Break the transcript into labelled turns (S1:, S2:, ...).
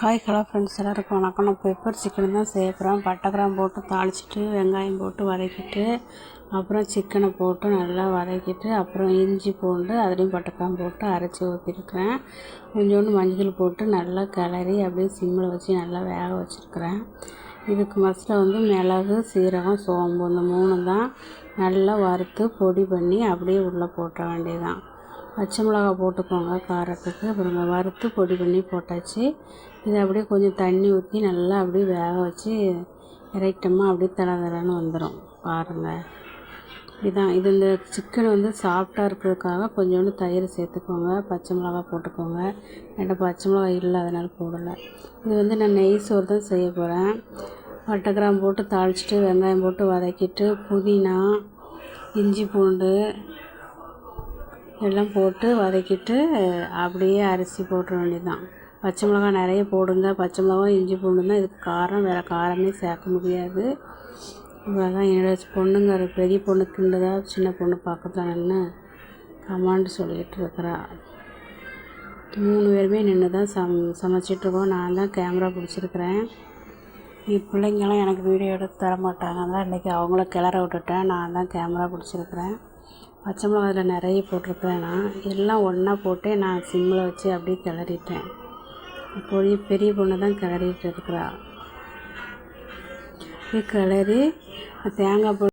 S1: Hi hello friends எல்லாருக்கும் வணக்கம் நான் பெப்பர் சிக்கன் தான் செய்ய போகிறேன் பட்டை போட்டு தாளிச்சிட்டு வெங்காயம் போட்டு வதக்கிட்டு அப்புறம் சிக்கனை போட்டு நல்லா வதக்கிட்டு அப்புறம் இஞ்சி பூண்டு அதுலேயும் பட்டைக்கிராம் போட்டு அரைச்சி ஊற்றிருக்கிறேன் கொஞ்சோண்டு மஞ்சள் போட்டு நல்லா கிளறி அப்படியே சிம்மில் வச்சு நல்லா வேக வச்சுருக்கிறேன். இதுக்கு மசில் வந்து மிளகு சீரகம் சோம்பு இந்த மூணு தான் நல்லா வறுத்து பொடி பண்ணி அப்படியே உள்ளே போட்ட வேண்டியதுதான். பச்சை மிளகா போட்டுக்கோங்க காரத்துக்கு. அப்புறம் வறுத்து பொடி பண்ணி போட்டாச்சு. இதை அப்படியே கொஞ்சம் தண்ணி ஊற்றி நல்லா அப்படியே வேக வச்சு இறக்கிட்டோமா அப்படியே தலை தலைன்னு வந்துடும் பாருங்கள் இதுதான் இது இந்த சிக்கன் வந்து சாஃப்டாக இருக்கிறதுக்காக கொஞ்சோண்டு தயிர் சேர்த்துக்கோங்க. பச்சை மிளகா போட்டுக்கோங்க. என்கிட்ட பச்சை மிளகா இல்லை அதனால் போடலை. இது வந்து நான் நெய் சோறு தான் செய்ய போகிறேன் பட்டை போட்டு தாளிச்சிட்டு வெங்காயம் போட்டு வதக்கிட்டு புதினா இஞ்சி பூண்டு எல்லாம் போட்டு வதக்கிட்டு அப்படியே அரிசி போட்டுற வேண்டியதுதான். பச்சை மிளகா நிறைய போடுங்க. பச்சை மிளகா இஞ்சி பூண்டு தான் இதுக்கு காரம் வேறு காரமே சேர்க்க முடியாது. இவ்வளோதான் என்னோட பொண்ணுங்க ஒரு பெரிய பொண்ணு சின்ன பொண்ணு பார்க்கத்தானு கமாண்டு சொல்லிகிட்டு இருக்கிறா. மூணு பேருமே நின்று தான் சம் சமைச்சிட்ருக்கோம். நான் தான் கேமரா பிடிச்சிருக்கிறேன். என் பிள்ளைங்களாம் எனக்கு வீடியோ எடுத்து தர மாட்டாங்க அதான் இன்றைக்கி அவங்கள கிளற விட்டுட்டேன். நான் தான் கேமரா பிடிச்சிருக்கிறேன். பச்சை மிளகா அதில் நிறைய போட்டிருக்கிறேன் நான். எல்லாம் ஒன்றா போட்டு நான் சிம்மில் வச்சு அப்படியே கிளறிட்டேன். இப்போதைய பெரிய பொண்ணு தான் கிளறிட்டு இருக்கிறா. அப்படியே கிளறி தேங்காய் பூ